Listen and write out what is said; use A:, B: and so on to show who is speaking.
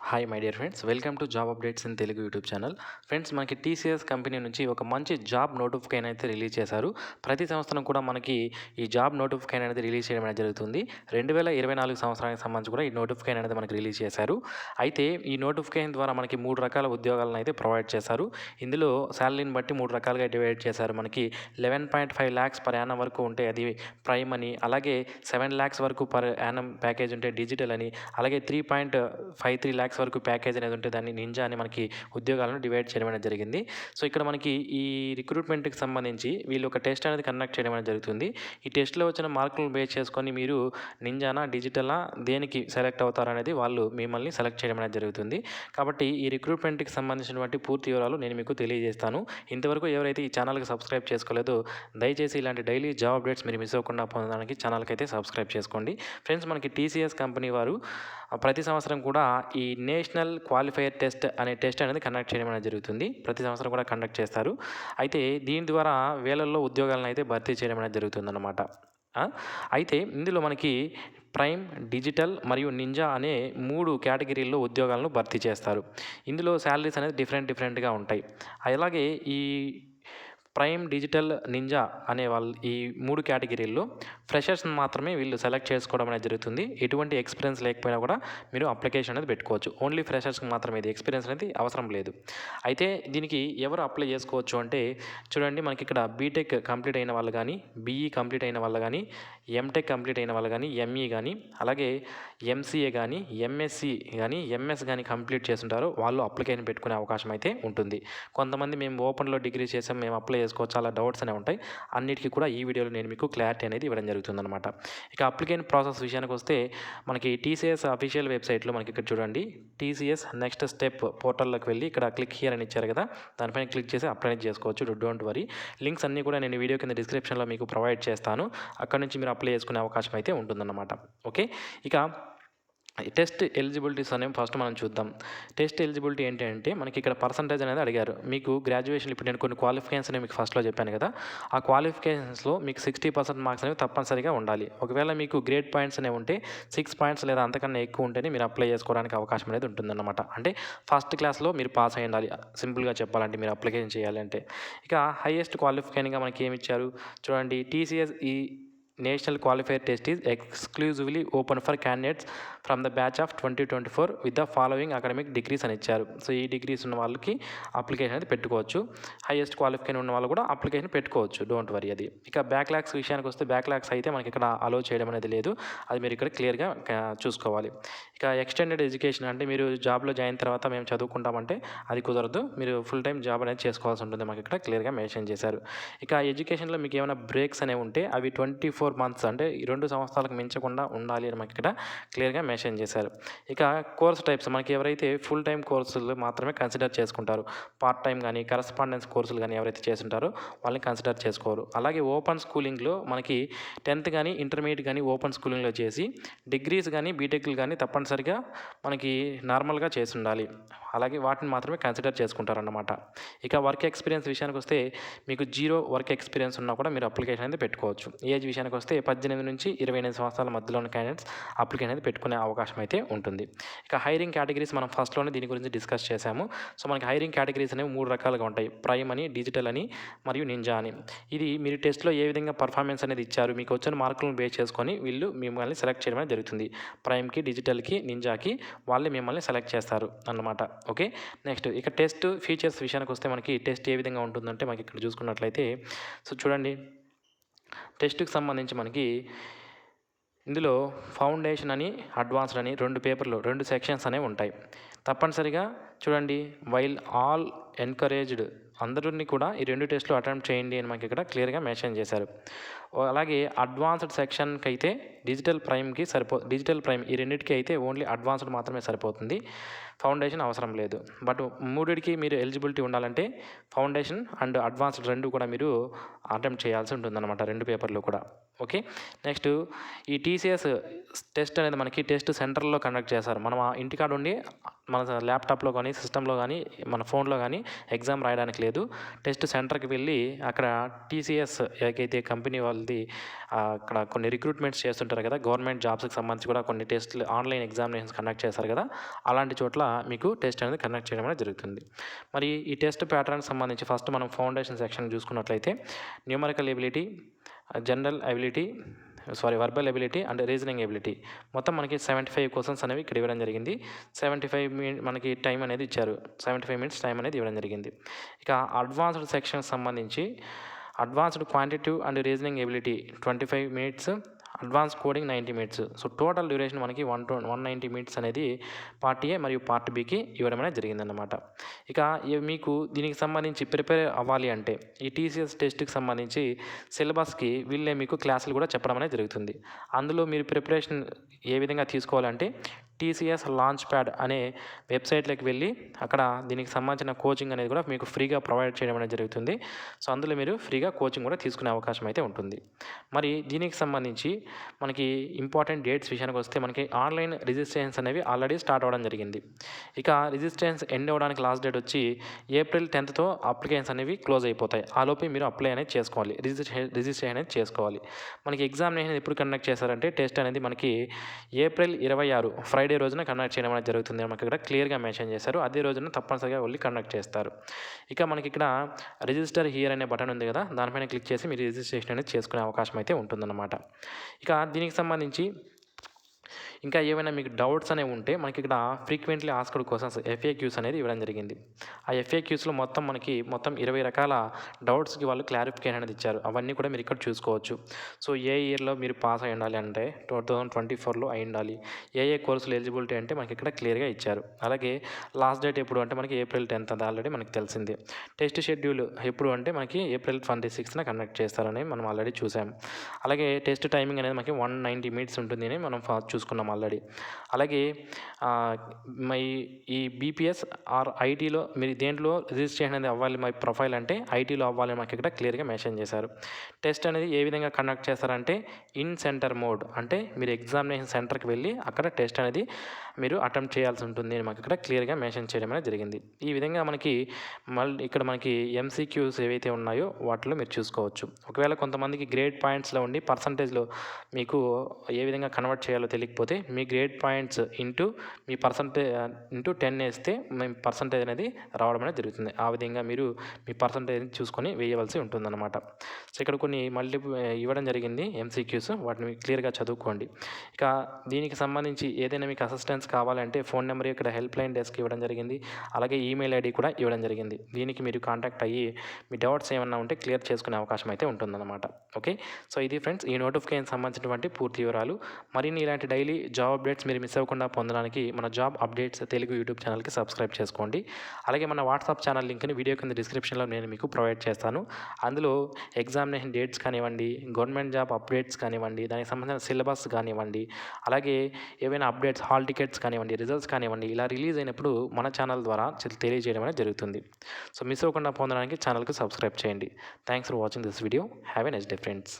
A: Hi my dear friends welcome to job updates in Telugu YouTube channel friends మనకి TCS company నుంచి ఒక మంచి job notification అయితే release చేశారు. ప్రతి సంవత్సరం కూడా మనకి ఈ జాబ్ నోటిఫికేషన్ అనేది రిలీజ్ చేయడం అనేది జరుగుతుంది. రెండు వేల ఇరవై నాలుగు సంవత్సరానికి సంబంధించి కూడా ఈ నోటిఫికేషన్ అనేది మనకి రిలీజ్ చేశారు. అయితే ఈ నోటిఫికేషన్ ద్వారా మనకి మూడు రకాల ఉద్యోగాలను అయితే ప్రొవైడ్ చేశారు. ఇందులో శాలరీని బట్టి మూడు రకాలుగా డివైడ్ చేశారు. మనకి eleven point five lakhs per annum వరకు ఉంటే అది ప్రైమ్ అని అలాగే సెవెన్ ల్యాక్స్ వరకు పర్ యానం ప్యాకేజ్ ఉంటే డిజిటల్ అని అలాగే three point five three lakhs వరకు ప్యాకేజ్ అనేది ఉంటే దాన్ని నింజా అని మనకి ఉద్యోగాలను డివైడ్ చేయడం అనేది జరిగింది. సో ఇక్కడ మనకి ఈ రిక్రూట్మెంట్కి సంబంధించి వీళ్ళు ఒక టెస్ట్ అనేది కండక్ట్ చేయడం అనేది జరుగుతుంది. ఈ టెస్ట్లో వచ్చిన మార్కులను బేస్ చేసుకొని మీరు నింజానా డిజిటలా దేనికి సెలెక్ట్ అవుతారనేది వాళ్ళు మిమ్మల్ని సెలెక్ట్ చేయడం అనేది జరుగుతుంది. కాబట్టి ఈ రిక్రూట్మెంట్కి సంబంధించినటువంటి పూర్తి వివరాలు నేను మీకు తెలియజేస్తాను. ఇంతవరకు ఎవరైతే ఈ ఛానల్కి సబ్స్క్రైబ్ చేసుకోలేదో దయచేసి ఇలాంటి డైలీ జాబ్ అప్డేట్స్ మీరు మిస్ అవ్వకుండా పొందడానికి ఛానల్కి అయితే సబ్స్క్రైబ్ చేసుకోండి. ఫ్రెండ్స్ మనకి టీసీఎస్ కంపెనీ వారు ప్రతి సంవత్సరం కూడా ఈ నేషనల్ క్వాలిఫైయర్ టెస్ట్ అనే టెస్ట్ అనేది కండక్ట్ చేయడం అనేది జరుగుతుంది. ప్రతి సంవత్సరం కూడా కండక్ట్ చేస్తారు. అయితే దీని ద్వారా వేలల్లో ఉద్యోగాలను అయితే భర్తీ చేయడం అనేది జరుగుతుందన్నమాట. అయితే ఇందులో మనకి ప్రైమ్ డిజిటల్ మరియు నింజా అనే మూడు కేటగిరీల్లో ఉద్యోగాలను భర్తీ చేస్తారు. ఇందులో శాలరీస్ అనేది డిఫరెంట్ డిఫరెంట్గా ఉంటాయి. అలాగే ఈ ప్రైమ్ డిజిటల్ నింజా అనే వాళ్ళు ఈ మూడు కేటగిరీల్లో ఫ్రెషర్స్ మాత్రమే వీళ్ళు సెలెక్ట్ చేసుకోవడం అనేది జరుగుతుంది. ఎటువంటి ఎక్స్పీరియన్స్ లేకపోయినా కూడా మీరు అప్లికేషన్ అనేది పెట్టుకోవచ్చు. ఓన్లీ ఫ్రెషర్స్కి మాత్రమే ఇది. ఎక్స్పీరియన్స్ అనేది అవసరం లేదు. అయితే దీనికి ఎవరు అప్లై చేసుకోవచ్చు అంటే చూడండి మనకి ఇక్కడ బీటెక్ కంప్లీట్ అయిన వాళ్ళు కానీ బీఈ కంప్లీట్ అయిన వాళ్ళు కానీ ఎంటెక్ కంప్లీట్ అయిన వాళ్ళు కానీ ఎంఈ కానీ అలాగే ఎంసీఏ కానీ ఎంఎస్సి కానీ ఎంఎస్ కానీ కంప్లీట్ చేస్తుంటారో. వాళ్ళు అప్లికేషన్ పెట్టుకునే అవకాశం అయితే ఉంటుంది. కొంతమంది మేము ఓపెన్లో డిగ్రీ చేసాం మేము అప్లై చేసుకోవచ్చు. అలా డౌట్స్ అనేవి ఉంటాయి. అన్నిటికీ కూడా ఈ వీడియోలో నేను మీకు క్లారిటీ అనేది ఇవ్వడం జరుగుతుందనమాట ఇక అప్లికేషన్ ప్రాసెస్ విషయానికి వస్తే మనకి టీసీఎస్ అఫీషియల్ వెబ్సైట్లో మనకి ఇక్కడ చూడండి. టీసీఎస్ నెక్స్ట్ స్టెప్ పోర్టల్లోకి వెళ్ళి ఇక్కడ క్లిక్ హియర్ అని ఇచ్చారు కదా. దానిపైన క్లిక్ చేసి అప్లై చేసుకోవచ్చు. Don't worry. లింక్స్ అన్నీ కూడా నేను వీడియో కింద డిస్క్రిప్షన్లో మీకు ప్రొవైడ్ చేస్తాను. అక్కడ నుంచి మీరు అప్లై చేసుకునే అవకాశం అయితే ఉంటుందన్నమాట. ఓకే? ఇక టెస్ట్ ఎలిజిబిలిటీస్ అనేవి ఫస్ట్ మనం చూద్దాం. టెస్ట్ ఎలిజిబిలిటీ ఏంటంటే మనకి ఇక్కడ పర్సంటేజ్ అనేది అడిగారు. మీకు గ్రాడ్యుయేషన్ ఇప్పుడు నేను కొన్ని క్వాలిఫికేషన్స్ అనేవి మీకు ఫస్ట్లో చెప్పాను కదా. ఆ క్వాలిఫికేషన్స్లో మీకు సిక్స్టీ పర్సెంట్ మార్క్స్ అనేవి తప్పనిసరిగా ఉండాలి. ఒకవేళ మీకు గ్రేడ్ పాయింట్స్ అనేవి ఉంటే సిక్స్ పాయింట్స్ లేదా అంతకన్నా ఎక్కువ ఉంటేనే మీరు అప్లై చేసుకోవడానికి అవకాశం అనేది ఉంటుందన్నమాట. అంటే ఫస్ట్ క్లాస్లో మీరు పాస్ అయి ఉండాలి. సింపుల్గా చెప్పాలంటే మీరు అప్లికేషన్ చేయాలంటే. ఇక హైయెస్ట్ క్వాలిఫికేషన్గా మనకి ఏమి ఇచ్చారు? చూడండి టీసీఎస్ ఈ national qualifier test is exclusively open for candidates from the batch of twenty twenty four with the following academic degrees అని ఇచ్చారు. సో ఈ డిగ్రీస్ ఉన్న వాళ్ళకి అప్లికేషన్ అనేది పెట్టుకోవచ్చు. హైయెస్ట్ క్వాలిఫికేషన్ ఉన్న వాళ్ళు కూడా అప్లికేషన్ పెట్టుకోవచ్చు. డోంట్ వరీ అది. ఇక బ్యాక్ ల్యాక్స్ విషయానికి వస్తే బ్యాక్ ల్యాక్స్ అయితే మనకి ఇక్కడ అలో చేయడం అనేది లేదు. అది మీరు ఇక్కడ క్లియర్గా చూసుకోవాలి. ఇక ఎక్స్టెండెడ్ ఎడ్యుకేషన్ అంటే మీరు జాబ్లో జాయిన్ తర్వాత మేము చదువుకుంటామంటే అది కుదరదు. మీరు ఫుల్ టైం జాబ్ అనేది చేసుకోవాల్సి ఉంటుంది. మాకు ఇక్కడ క్లియర్గా మెన్షన్ చేశారు. ఇక ఎడ్యుకేషన్లో మీకు ఏమైనా బ్రేక్స్ అనేవి ఉంటే అవి ట్వంటీ ఫోర్ ఫోర్ మంత్స్ అంటే ఈ రెండు సంవత్సరాలకు మించకుండా ఉండాలి అని మనకి ఇక్కడ క్లియర్గా మెన్షన్ చేశారు. ఇక కోర్స్ టైప్స్ మనకి ఎవరైతే ఫుల్ టైం కోర్సులు మాత్రమే కన్సిడర్ చేసుకుంటారు పార్ట్ టైం కానీ కరస్పాండెన్స్ కోర్సులు కానీ ఎవరైతే చేస్తుంటారో వాళ్ళని కన్సిడర్ చేసుకోరు. అలాగే ఓపెన్ స్కూలింగ్లో మనకి టెన్త్ కానీ ఇంటర్మీడియట్ కానీ ఓపెన్ స్కూలింగ్లో చేసి డిగ్రీస్ కానీ బీటెక్లు కానీ తప్పనిసరిగా మనకి నార్మల్గా చేసి ఉండాలి అలాగే వాటిని మాత్రమే కన్సిడర్ చేసుకుంటారన్నమాట. ఇక వర్క్ ఎక్స్పీరియన్స్ విషయానికి వస్తే మీకు జీరో వర్క్ ఎక్స్పీరియన్స్ ఉన్నా కూడా మీరు అప్లికేషన్ అనేది పెట్టుకోవచ్చు. ఏజ్ విషయానికి వస్తే పద్దెనిమిది నుంచి ఇరవై ఎనిమిది సంవత్సరాల మధ్యలో ఉన్న క్యాండిడేట్స్ అప్లికేషన్ అనేది పెట్టుకునే అవకాశం అయితే ఉంటుంది. ఇక హైరింగ్ కేటగిరీస్ మనం ఫస్ట్లోనే దీని గురించి డిస్కస్ చేశాము. సో మనకి హైరింగ్ కేటగిరీస్ అనేవి మూడు రకాలుగా ఉంటాయి. ప్రైమ్ అని డిజిటల్ అని మరియు నింజా అని. ఇది మీరు టెస్ట్లో ఏ విధంగా పర్ఫార్మెన్స్ అనేది ఇచ్చారు మీకు వచ్చిన మార్కులను బేస్ చేసుకొని వీళ్ళు మిమ్మల్ని సెలెక్ట్ చేయడం అనేది జరుగుతుంది. ప్రైమ్కి డిజిటల్కి నింజాకి వాళ్ళే మిమ్మల్ని సెలెక్ట్ చేస్తారు అన్నమాట. ఓకే? నెక్స్ట్ ఇక టెస్ట్ ఫీచర్స్ విషయానికి వస్తే మనకి టెస్ట్ ఏ విధంగా ఉంటుందంటే మనకి ఇక్కడ చూసుకున్నట్లయితే సో చూడండి. టెస్ట్కి సంబంధించి మనకి ఇందులో ఫౌండేషన్ అని అడ్వాన్స్డ్ అని రెండు పేపర్లు రెండు సెక్షన్స్ అనేవి ఉంటాయి. తప్పనిసరిగా చూడండి వైల్ ఆల్ ఎన్కరేజ్డ్ అందరిని కూడా ఈ రెండు టెస్టులు అటెంప్ట్ చేయండి అని మనకి ఇక్కడ క్లియర్గా మెన్షన్ చేశారు. అలాగే అడ్వాన్స్డ్ సెక్షన్కి అయితే డిజిటల్ ప్రైమ్కి సరిపో డిజిటల్ ప్రైమ్ ఈ రెండింటికి అయితే ఓన్లీ అడ్వాన్స్డ్ మాత్రమే సరిపోతుంది. ఫౌండేషన్ అవసరం లేదు. బట్ మూడిటికి మీరు ఎలిజిబిలిటీ ఉండాలంటే ఫౌండేషన్ అండ్ అడ్వాన్స్డ్ రెండు కూడా మీరు అటెంప్ట్ చేయాల్సి ఉంటుందన్నమాట రెండు పేపర్లు కూడా. ఓకే? నెక్స్ట్ ఈ టీసీఎస్ టెస్ట్ అనేది మనకి టెస్ట్ సెంటర్లో కండక్ట్ చేస్తారు. మనం ఆ ఇంటికాడ ఉండి మన ల్యాప్టాప్లో కానీ సిస్టంలో కానీ మన ఫోన్లో కానీ ఎగ్జామ్ రాయడానికి లేదు. టెస్ట్ సెంటర్కి వెళ్ళి అక్కడ టీసీఎస్ ఏకైతే కంపెనీ వాళ్ళది అక్కడ కొన్ని రిక్రూట్మెంట్స్ చేస్తుంటారు కదా గవర్నమెంట్ జాబ్స్కి సంబంధించి కూడా కొన్ని టెస్ట్లు ఆన్లైన్ ఎగ్జామినేషన్స్ కండక్ట్ చేస్తారు కదా అలాంటి చోట్ల మీకు టెస్ట్ అనేది కండక్ట్ చేయడం అనేది జరుగుతుంది. మరి ఈ టెస్ట్ ప్యాటర్న్కి సంబంధించి ఫస్ట్ మనం ఫౌండేషన్ సెక్షన్ చూసుకున్నట్లయితే numerical ability general ability sorry verbal ability and reasoning ability మొత్తం మనకి సెవెంటీ ఫైవ్ క్వశ్చన్స్ అనేవి ఇక్కడ ఇవ్వడం జరిగింది. సెవెంటీ ఫైవ్ మనకి టైం అనేది ఇచ్చారు. సెవెంటీ ఫైవ్ మినిట్స్ టైం అనేది ఇవ్వడం జరిగింది. ఇక అడ్వాన్స్డ్ సెక్షన్ సంబంధించి advanced quantitative and reasoning ability twenty five minutes advance coding ninety minutes. So total duration మనకి one two one ninety minutes అనేది పార్ట్ ఏ మరియు పార్ట్ బికి ఇవ్వడం అనేది జరిగిందన్నమాట. ఇక మీకు దీనికి సంబంధించి ప్రిపేర్ అవ్వాలి అంటే ఈ టీసీఎస్ టెస్ట్కి సంబంధించి సిలబస్కి వీళ్ళే మీకు క్లాసులు కూడా చెప్పడం అనేది జరుగుతుంది. అందులో మీరు ప్రిపరేషన్ ఏ విధంగా తీసుకోవాలంటే టీసీఎస్ లాంచ్ ప్యాడ్ అనే వెబ్సైట్లోకి వెళ్ళి అక్కడ దీనికి సంబంధించిన కోచింగ్ అనేది కూడా మీకు ఫ్రీగా ప్రొవైడ్ చేయడం అనేది జరుగుతుంది. సో అందులో మీరు ఫ్రీగా కోచింగ్ కూడా తీసుకునే అవకాశం అయితే ఉంటుంది. మరి దీనికి సంబంధించి మనకి ఇంపార్టెంట్ డేట్స్ విషయానికి వస్తే మనకి ఆన్లైన్ రిజిస్ట్రేషన్స్ అనేవి ఆల్రెడీ స్టార్ట్ అవ్వడం జరిగింది. ఇక రిజిస్ట్రేషన్స్ ఎండ్ అవ్వడానికి లాస్ట్ డేట్ వచ్చి ఏప్రిల్ టెన్త్తో అప్లికేషన్స్ అనేవి క్లోజ్ అయిపోతాయి. ఆ లోపే మీరు అప్లై అనేది చేసుకోవాలి. రిజిస్ట్రేషన్ రిజిస్ట్రేషన్ అనేది చేసుకోవాలి. మనకి ఎగ్జామినేషన్ ఎప్పుడు కండక్ట్ చేశారంటే టెస్ట్ అనేది మనకి ఏప్రిల్ ఇరవై ఆరు ఫ్రైడే రోజున కండక్ట్ చేయడం అనేది జరుగుతుంది. మనకి ఇక్కడ క్లియర్గా మెన్షన్ చేశారు. అదే రోజున తప్పనిసరిగా వెళ్ళి కండక్ట్ చేస్తారు. ఇక మనకి ఇక్కడ రిజిస్టర్ హియర్ అనే బటన్ ఉంది కదా దానిపైన క్లిక్ చేసి మీరు రిజిస్ట్రేషన్ అనేది చేసుకునే అవకాశం అయితే ఉంటుందన్నమాట. ఇక దీనికి సంబంధించి ఇంకా ఏమైనా మీకు డౌట్స్ అనేవి ఉంటే మనకి ఇక్కడ ఫ్రీక్వెంట్లీ ఆస్క్డ్ క్వశ్చన్స్ ఎఫ్ఏక్యూస్ అనేది ఇవ్వడం జరిగింది. ఆ ఎఫ్ఏక్యూస్లో మొత్తం మనకి మొత్తం ఇరవై రకాల డౌట్స్కి వాళ్ళు క్లారిఫికేషన్ అనేది ఇచ్చారు. అవన్నీ కూడా మీరు ఇక్కడ చూసుకోవచ్చు. సో ఏ ఇయర్లో మీరు పాస్ అయి ఉండాలి అంటే టూ థౌజండ్ ట్వంటీ ఫోర్లో అయి ఉండాలి. ఏ ఏ కోర్సులు ఎలిజిబిలిటీ అంటే మనకి ఇక్కడ క్లియర్గా ఇచ్చారు. అలాగే లాస్ట్ డేట్ ఎప్పుడు అంటే మనకి ఏప్రిల్ టెన్త్ అది ఆల్రెడీ మనకి తెలిసిందే. టెస్ట్ షెడ్యూల్ ఎప్పుడు అంటే మనకి ఏప్రిల్ ట్వంటీ సిక్స్న కండక్ట్ చేస్తారని మనం ఆల్రెడీ చూసాం. అలాగే టెస్ట్ టైమింగ్ అనేది మనకి వన్ నైంటీ మినిట్స్ ఉంటుంది అని మనం చూసాం చూసుకున్నాం ఆల్రెడీ. అలాగే మై ఈ బీపీఎస్ ఆర్ ఐటీలో మీరు దేంట్లో రిజిస్ట్రేషన్ అనేది అవ్వాలి మై ప్రొఫైల్ అంటే ఐటీలో అవ్వాలి మాకు ఇక్కడ క్లియర్గా మెన్షన్ చేశారు. టెస్ట్ అనేది ఏ విధంగా కండక్ట్ చేస్తారంటే ఇన్ సెంటర్ మోడ్ అంటే మీరు ఎగ్జామినేషన్ సెంటర్కి వెళ్ళి అక్కడ టెస్ట్ అనేది మీరు అటెంప్ట్ చేయాల్సి ఉంటుంది అని మాకు ఇక్కడ క్లియర్గా మెన్షన్ చేయడం అనేది జరిగింది. ఈ విధంగా మనకి మళ్ళీ ఇక్కడ మనకి ఎంసీక్యూస్ ఏవైతే ఉన్నాయో వాటిలో మీరు చూసుకోవచ్చు. ఒకవేళ కొంతమందికి గ్రేడ్ పాయింట్స్లో ఉండి పర్సంటేజ్లో మీకు ఏ విధంగా కన్వర్ట్ చేయాలో తెలియకపోతే మీ గ్రేడ్ పాయింట్స్ ఇంటూ మీ పర్సంటేజ్ ఇంటూ టెన్ వేస్తే మీ పర్సంటేజ్ అనేది రావడం అనేది జరుగుతుంది. ఆ విధంగా మీరు మీ పర్సంటేజ్ చూసుకొని వేయవలసి ఉంటుందన్నమాట. సో ఇక్కడ కొన్ని మళ్ళీ ఇవ్వడం జరిగింది ఎంసీక్యూస్. వాటిని క్లియర్గా చదువుకోండి. ఇక దీనికి సంబంధించి ఏదైనా మీకు అసిస్టెన్స్ కావాలంటే ఫోన్ నెంబర్ ఇక్కడ హెల్ప్ లైన్ డెస్క్ ఇవ్వడం జరిగింది. అలాగే ఈమెయిల్ ఐడి కూడా ఇవ్వడం జరిగింది. దీనికి మీరు కాంటాక్ట్ అయ్యి మీ డౌట్స్ ఏమన్నా ఉంటే క్లియర్ చేసుకునే అవకాశం అయితే ఉంటుందన్నమాట. ఓకే? సో ఇది ఫ్రెండ్స్ ఈ నోటిఫికేషన్ సంబంధించినటువంటి పూర్తి వివరాలు. మరిన్ని ఇలాంటి డైలీ జాబ్ అప్డేట్స్ మీరు మిస్ అవ్వకుండా పొందడానికి మన జాబ్ అప్డేట్స్ తెలుగు యూట్యూబ్ ఛానల్కి సబ్స్క్రైబ్ చేసుకోండి. అలాగే మన వాట్సాప్ ఛానల్ లింక్ని వీడియో కింద డిస్క్రిప్షన్లో నేను మీకు ప్రొవైడ్ చేస్తాను. అందులో ఎగ్జామినేషన్ డేట్స్ కానివ్వండి గవర్నమెంట్ జాబ్ అప్డేట్స్ కానివ్వండి దానికి సంబంధించిన సిలబస్ కానివ్వండి అలాగే ఏవైనా అప్డేట్స్ హాల్ టికెట్స్ కానివ్వండి రిజల్ట్స్ కానివ్వండి ఇలా రిలీజ్ అయినప్పుడు మన ఛానల్ ద్వారా తెలియజేయడం అనేది జరుగుతుంది. సో మిస్ అవ్వకుండా పొందడానికి ఛానల్కి సబ్స్క్రైబ్ చేయండి. Thanks for watching this video. Have a next day friends.